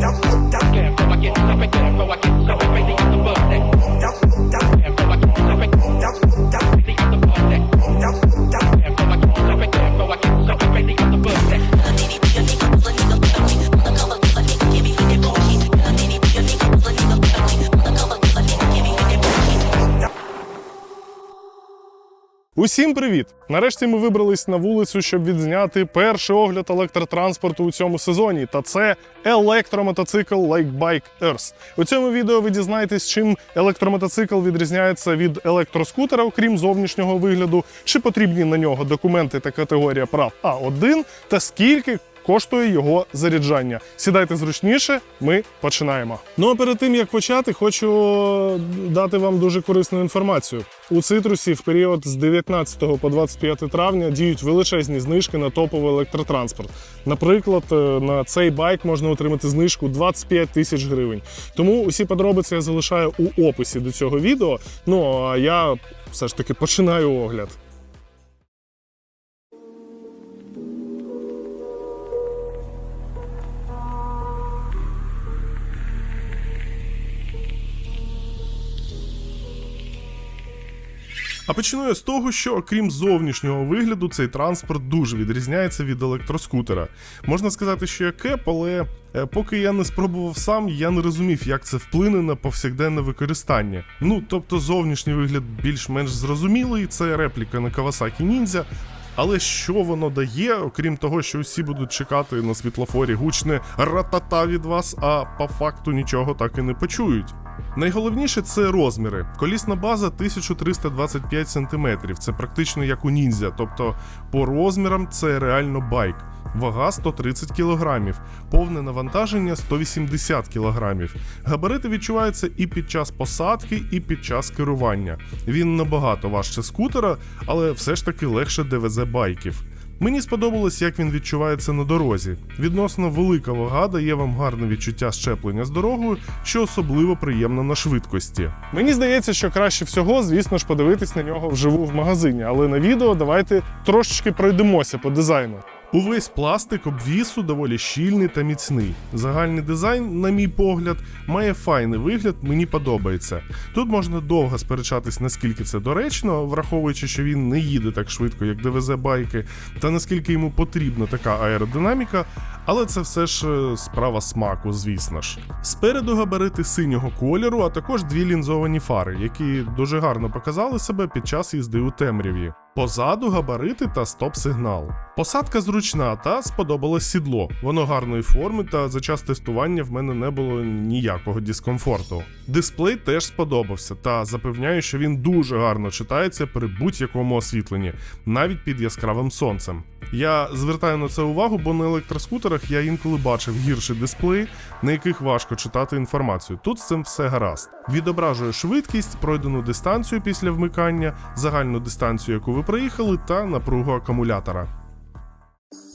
Don't, don't, don't care. So I get up and get up, so I get up and get up. Усім привіт! Нарешті ми вибрались на вулицю, щоб відзняти перший огляд електротранспорту у цьому сезоні. Та це електромотоцикл Lake Bike Earth. У цьому відео ви дізнаєтесь, чим електромотоцикл відрізняється від електроскутера, окрім зовнішнього вигляду, чи потрібні на нього документи та категорія прав А1, та скільки коштує його заряджання. Сідайте зручніше, ми починаємо. Ну а перед тим як почати, хочу дати вам дуже корисну інформацію. У цитрусі в період з 19 по 25 травня діють величезні знижки на топовий електротранспорт. Наприклад, е, на цей байк можна отримати знижку 25 тисяч гривень. Тому усі подробиці я залишаю у описі до цього відео. Ну а я все ж таки починаю огляд. А почну я з того, що окрім зовнішнього вигляду, цей транспорт дуже відрізняється від електроскутера. Можна сказати, що я кеп, але е, поки я не спробував сам, я не розумів, як це вплине на повсякденне використання. Ну тобто, зовнішній вигляд більш-менш зрозумілий, це репліка на Kawasaki Ninja. Але що воно дає, окрім того, що всі будуть чекати на світлофорі гучне ратата від вас, а по факту нічого так і не почують. Найголовніше це розміри. Колісна база 1325 см. Це практично як у ніндзя, тобто по розмірам це реально байк. Вага 130 кг, повне навантаження 180 кг. Габарити відчуваються і під час посадки, і під час керування. Він набагато важче скутера, але все ж таки легше ДВЗ байків. Мені сподобалось, як він відчувається на дорозі. Відносно велика вага дає вам гарне відчуття щеплення з дорогою, що особливо приємно на швидкості. Мені здається, що краще всього, звісно ж, подивитись на нього вживу в магазині, але на відео давайте трошечки пройдемося по дизайну. Увесь пластик обвісу доволі щільний та міцний. Загальний дизайн, на мій погляд, має файний вигляд, мені подобається. Тут можна довго сперечатись, наскільки це доречно, враховуючи, що він не їде так швидко, як ДВЗ байки, та наскільки йому потрібна така аеродинаміка, але це все ж е, справа смаку, звісно ж. Спереду габарити синього кольору, а також дві лінзовані фари, які дуже гарно показали себе під час їзди у темряві. Позаду габарити та стоп-сигнал. Посадка зручна та сподобалось сідло. Воно гарної форми, та за час тестування в мене не було ніякого дискомфорту. Дисплей теж сподобався, та запевняю, що він дуже гарно читається при будь-якому освітленні, навіть під яскравим сонцем. Я звертаю на це увагу, бо на електроскутерах я інколи бачив гірші дисплеї, на яких важко читати інформацію. Тут з цим все гаразд. Відображує швидкість, пройдену дистанцію після вмикання, загальну дистанцію, яку ви проїхали, та напругу акумулятора.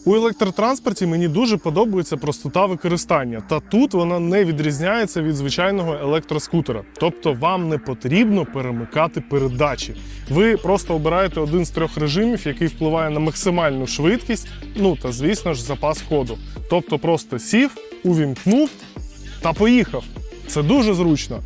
У електротранспорті мені дуже подобається простота використання, та тут вона не відрізняється від звичайного електроскутера. Тобто вам не потрібно перемикати передачі. Ви просто обираєте один з трьох режимів, який впливає на максимальну швидкість, ну та звісно ж запас ходу. Тобто просто сів, увімкнув та поїхав. Це дуже зручно.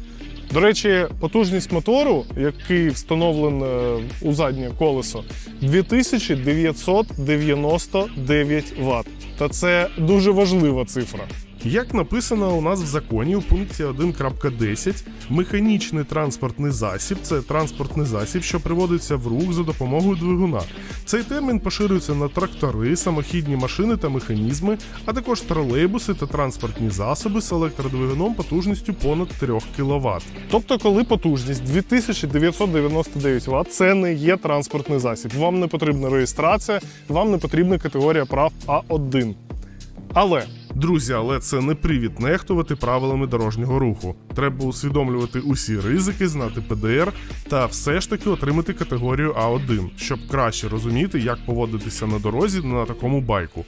До речі, потужність мотору, який встановлений е, у заднє колесо, 2999 Вт. Та це дуже важлива цифра. Як написано у нас в законі у пункті 1.10, механічний транспортний засіб це транспортний засіб, що приводиться в рух за допомогою двигуна. Цей термін поширюється на трактори, самохідні машини та механізми, а також тролейбуси та транспортні засоби з електродвигуном потужністю понад 3 кВт. Тобто, коли потужність 2999 Вт, це не є транспортний засіб. Вам не потрібна реєстрація, вам не потрібна категорія прав А1. Але друзі, але це не привід нехтувати правилами дорожнього руху. Треба усвідомлювати усі ризики, знати ПДР та все ж таки отримати категорію А1, щоб краще розуміти, як поводитися на дорозі на такому байку.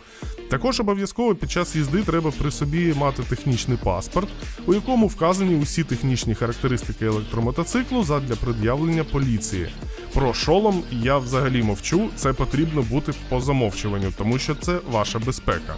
Також обов'язково під час їзди треба при собі мати технічний паспорт, у якому вказані усі технічні характеристики електромотоциклу задля пред'явлення поліції. Про шолом я взагалі мовчу, це потрібно бути по замовчуванню, тому що це ваша безпека.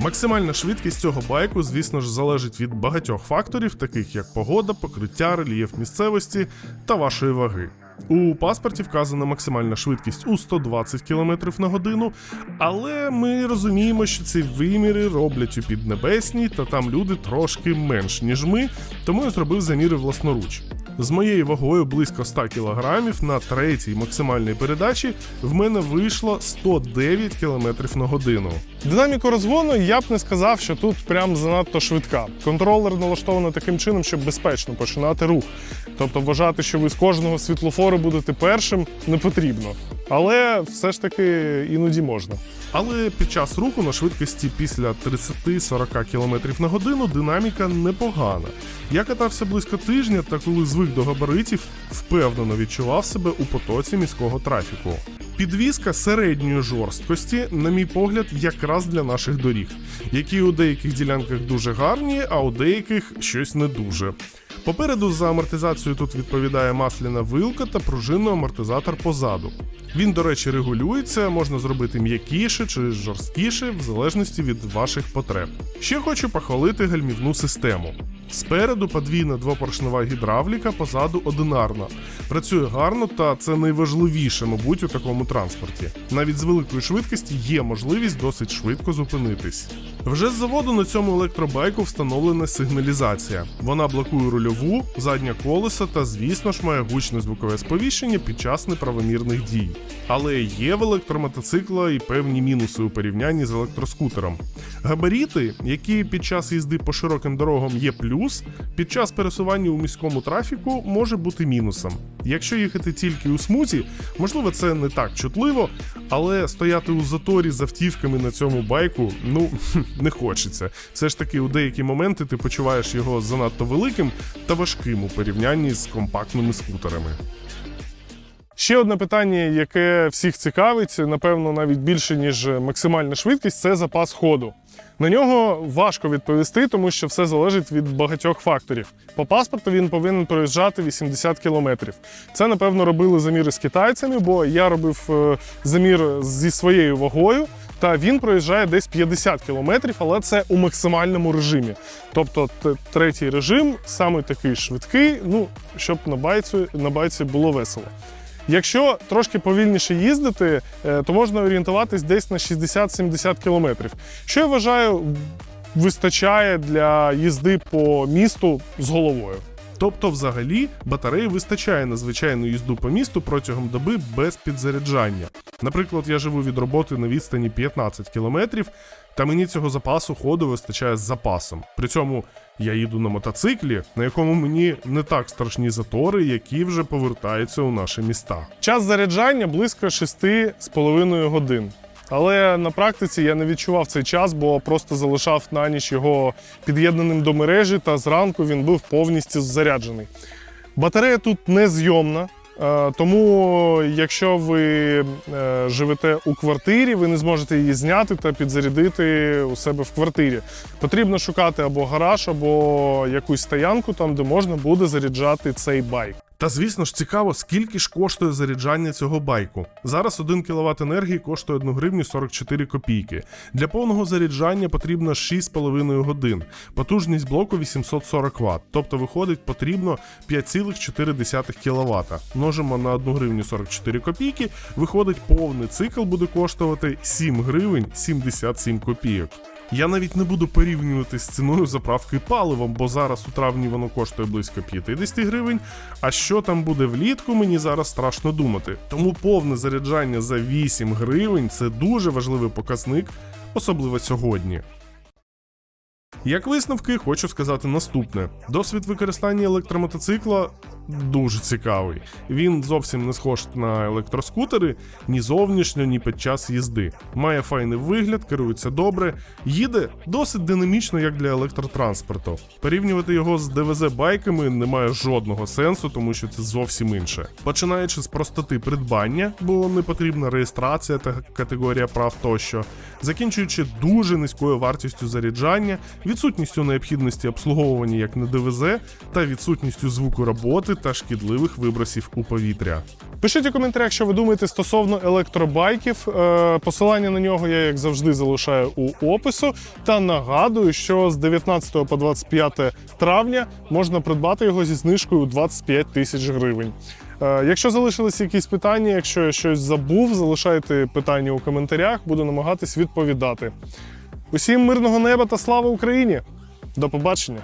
Максимальна швидкість цього байку, звісно ж, залежить від багатьох факторів, таких як погода, покриття, рельєф місцевості та вашої ваги. У паспорті вказана максимальна швидкість у 120 км на годину, але ми розуміємо, що ці виміри роблять у Піднебесній, та там люди трошки менш, ніж ми, тому я зробив заміри власноруч. З моєю вагою близько 100 кг на третій максимальній передачі в мене вийшло 109 км на годину. Динаміку розгону я б не сказав, що тут прям занадто швидка. Контролер налаштований таким чином, щоб безпечно починати рух. Тобто вважати, що ви з кожного світлофору будете першим, не потрібно. Але все ж таки іноді можна. Але під час руху на швидкості після 30-40 км на годину динаміка непогана. Я катався близько тижня та коли звик до габаритів, впевнено відчував себе у потоці міського трафіку. Підвізка середньої жорсткості, на мій погляд, якраз для наших доріг, які у деяких ділянках дуже гарні, а у деяких щось не дуже. Попереду за амортизацію тут відповідає масляна вилка та пружинний амортизатор позаду. Він, до речі, регулюється, можна зробити м'якіше чи жорсткіше, в залежності від ваших потреб. Ще хочу похвалити гальмівну систему. Спереду подвійна двопоршнева гідравліка, позаду одинарна. Працює гарно, та це найважливіше, мабуть, у такому транспорті. Навіть з великої швидкості є можливість досить швидко зупинитись. Вже з заводу на цьому електробайку встановлена сигналізація. Вона блокує рульову, заднє колесо та, звісно ж, має гучне звукове сповіщення під час неправомірних дій. Але є в електромотоцикла і певні мінуси у порівнянні з електроскутером. Габаріти, які під час їзди по широким дорогам є плюс, під час пересування у міському трафіку може бути мінусом. Якщо їхати тільки у смузі, можливо, це не так чутливо, але стояти у заторі з автівками на цьому байку, ну не хочеться. Все ж таки, у деякі моменти ти почуваєш його занадто великим та важким у порівнянні з компактними скутерами. Ще одне питання, яке всіх цікавить, напевно, навіть більше, ніж максимальна швидкість, це запас ходу. На нього важко відповісти, тому що все залежить від багатьох факторів. По паспорту він повинен проїжджати 80 кілометрів. Це, напевно, робили заміри з китайцями, бо я робив е, замір зі своєю вагою. Та він проїжджає десь 50 кілометрів, але це у максимальному режимі. Тобто третій режим саме такий швидкий, ну щоб на байці, на байці було весело. Якщо трошки повільніше їздити, е, то можна орієнтуватись десь на 60-70 кілометрів. Що я вважаю, вистачає для їзди по місту з головою. Тобто, взагалі, батареї вистачає на звичайну їзду по місту протягом доби без підзаряджання. Наприклад, я живу від роботи на відстані 15 кілометрів, та мені цього запасу ходу вистачає з запасом. При цьому я їду на мотоциклі, на якому мені не так страшні затори, які вже повертаються у наші міста. Час заряджання близько 6,5 годин. Але на практиці я не відчував цей час, бо просто залишав на ніч його під'єднаним до мережі, та зранку він був повністю заряджений. Батарея тут незйомна, тому якщо ви е, живете у квартирі, ви не зможете її зняти та підзарядити у себе в квартирі. Потрібно шукати або гараж, або якусь стоянку, там де можна буде заряджати цей байк. Та звісно ж цікаво, скільки ж коштує заряджання цього байку. Зараз 1 кВт енергії коштує 1 гривню 44 копійки. Для повного заряджання потрібно 6,5 годин. Потужність блоку 840 Вт. Тобто виходить потрібно 5,4 кВт. Множимо на 1 гривню 44 копійки. Виходить, повний цикл буде коштувати 7 гривень 77 копійок. Я навіть не буду порівнювати з ціною заправки паливом, бо зараз у травні воно коштує близько 50 гривень. А що там буде влітку, мені зараз страшно думати. Тому повне заряджання за 8 гривень це дуже важливий показник, особливо сьогодні. Як висновки, хочу сказати наступне: досвід використання електромотоцикла дуже цікавий. Він зовсім не схож на електроскутери ні зовнішньо, ні під час їзди. Має файний вигляд, керується добре, їде досить динамічно, як для електротранспорту. Порівнювати його з ДВЗ-байками немає жодного сенсу, тому що це зовсім інше. Починаючи з простоти придбання, бо не потрібна реєстрація та категорія прав тощо, закінчуючи дуже низькою вартістю заряджання, відсутністю необхідності обслуговування як на ДВЗ та відсутністю звуку роботи та шкідливих вибросів у повітря. Пишіть у коментарях, що ви думаєте стосовно електробайків. Е, Посилання на нього я, як завжди, залишаю у опису. Та нагадую, що з 19 по 25 травня можна придбати його зі знижкою у 25 тисяч гривень. Е, Якщо залишилися якісь питання, якщо я щось забув, залишайте питання у коментарях, буду намагатись відповідати. Усім мирного неба та слава Україні! До побачення!